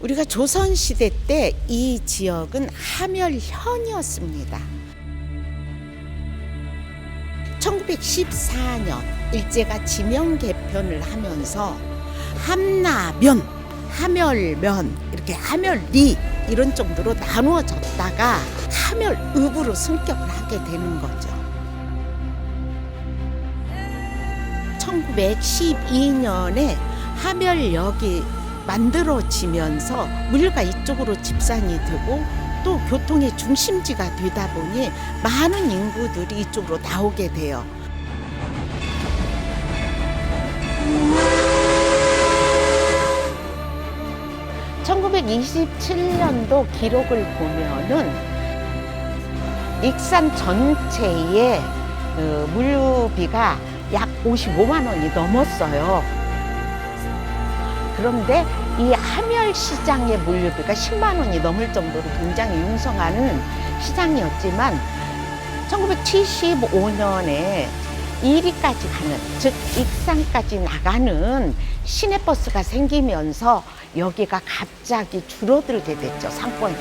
우리가 조선 시대 때 이 지역은 함열현이었습니다. 1914년 일제가 지명 개편을 하면서 함라면, 함열면 이렇게 함열리 이런 정도로 나누어졌다가 함열읍으로 승격을 하게 되는 거죠. 1912년에 함열역이 만들어지면서 물류가 이쪽으로 집산이 되고 또 교통의 중심지가 되다 보니 많은 인구들이 이쪽으로 나오게 돼요. (1927년도) 기록을 보면은 익산 전체의 그 물류비가 약 55만 원이 넘었어요. 그런데 이 함열 시장의 물류비가 10만 원이 넘을 정도로 굉장히 융성한 시장이었지만 1975년에 이리까지 가는 즉 익산까지 나가는 시내버스가 생기면서 여기가 갑자기 줄어들게 됐죠 상권이.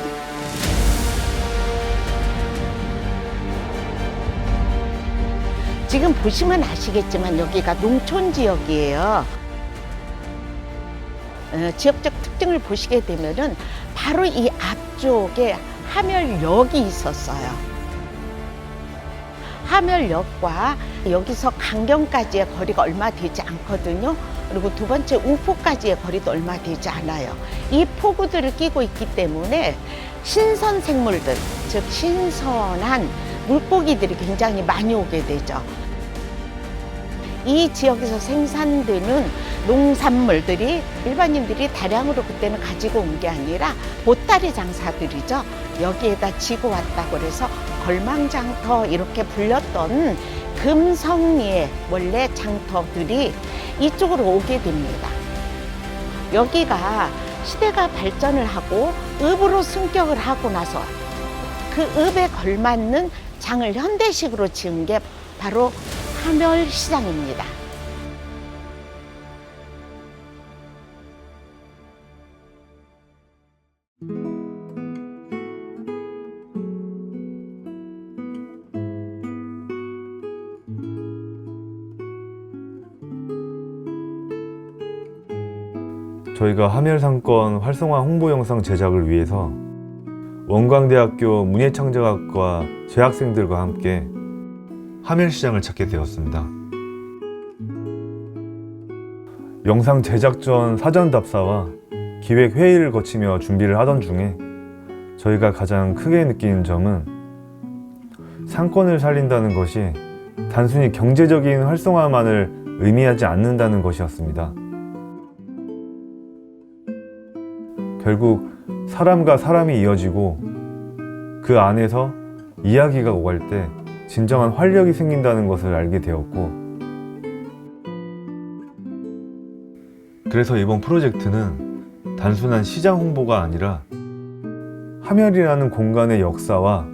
지금 보시면 아시겠지만 여기가 농촌 지역이에요. 어, 지역적 특징을 보시게 되면은 바로 이 앞쪽에 함열역이 있었어요. 함열역과 여기서 강경까지의 거리가 얼마 되지 않거든요. 그리고 두 번째 우포까지의 거리도 얼마 되지 않아요. 이 포구들을 끼고 있기 때문에 신선 생물들, 즉 신선한 물고기들이 굉장히 많이 오게 되죠. 이 지역에서 생산되는 농산물들이 일반인들이 다량으로 그때는 가지고 온 게 아니라 보따리 장사들이죠. 여기에다 지고 왔다고 그래서 걸망장터 이렇게 불렸던 금성리의 원래 장터들이 이쪽으로 오게 됩니다. 여기가 시대가 발전을 하고 읍으로 승격을 하고 나서 그 읍에 걸맞는 장을 현대식으로 지은 게 바로 함열시장입니다. 저희가 함열상권 활성화 홍보 영상 제작을 위해서 원광대학교 문예창작학과 재학생들과 함께 함열시장을 찾게 되었습니다. 영상 제작 전 사전 답사와 기획 회의를 거치며 준비를 하던 중에 저희가 가장 크게 느낀 점은 상권을 살린다는 것이 단순히 경제적인 활성화만을 의미하지 않는다는 것이었습니다. 결국 사람과 사람이 이어지고 그 안에서 이야기가 오갈 때 진정한 활력이 생긴다는 것을 알게 되었고 그래서 이번 프로젝트는 단순한 시장 홍보가 아니라 함열이라는 공간의 역사와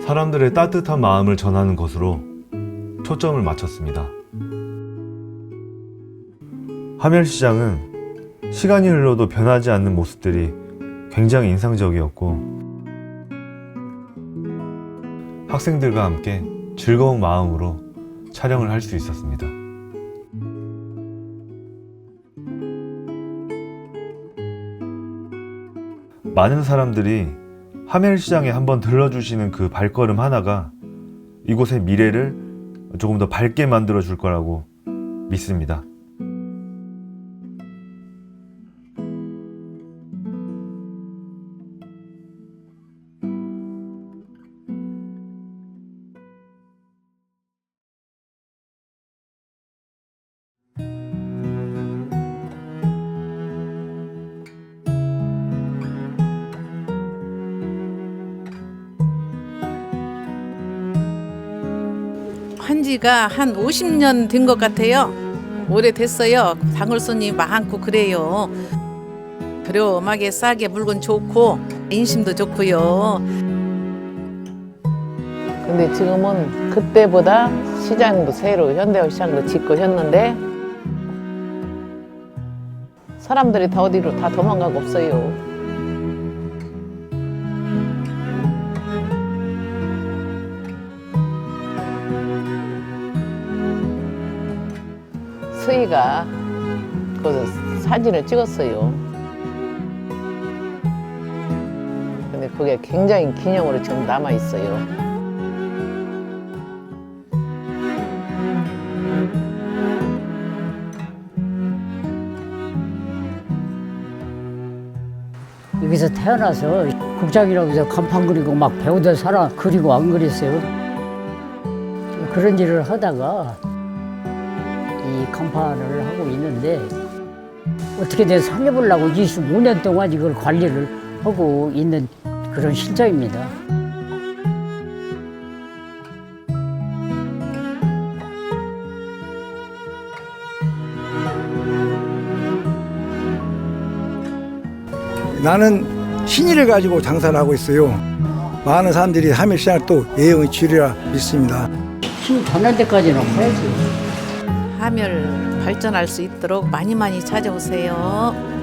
사람들의 따뜻한 마음을 전하는 것으로 초점을 맞췄습니다. 함열시장은 시간이 흘러도 변하지 않는 모습들이 굉장히 인상적이었고 학생들과 함께 즐거운 마음으로 촬영을 할 수 있었습니다. 많은 사람들이 하멜 시장에 한번 들러주시는 그 발걸음 하나가 이곳의 미래를 조금 더 밝게 만들어 줄 거라고 믿습니다. 한 지가 한 50년 된 것 같아요. 오래됐어요. 방울 손님 많고 그래요. 저렴하게 싸게 물건 좋고 인심도 좋고요. 근데 지금은 그때보다 시장도 새로 현대화 시장도 짓고 했는데 사람들이 다 어디로 다 도망가고 없어요. 서희가 그 사진을 찍었어요. 근데 그게 굉장히 기념으로 지금 남아 있어요. 여기서 태어나서 국장이라고 해서 간판 그리고 막 배우던 사람 그리고 안 그랬어요. 그런 일을 하다가 이 간판을 하고 있는데 어떻게든 살려보려고 25년 동안 이걸 관리를 하고 있는 그런 실정입니다. 나는 신의를 가지고 장사를 하고 있어요. 많은 사람들이 하멜시장을 또 예영의 주리라 믿습니다. 힘 전할 때까지는 해야지. 하멸 발전할 수 있도록 많이 많이 찾아오세요.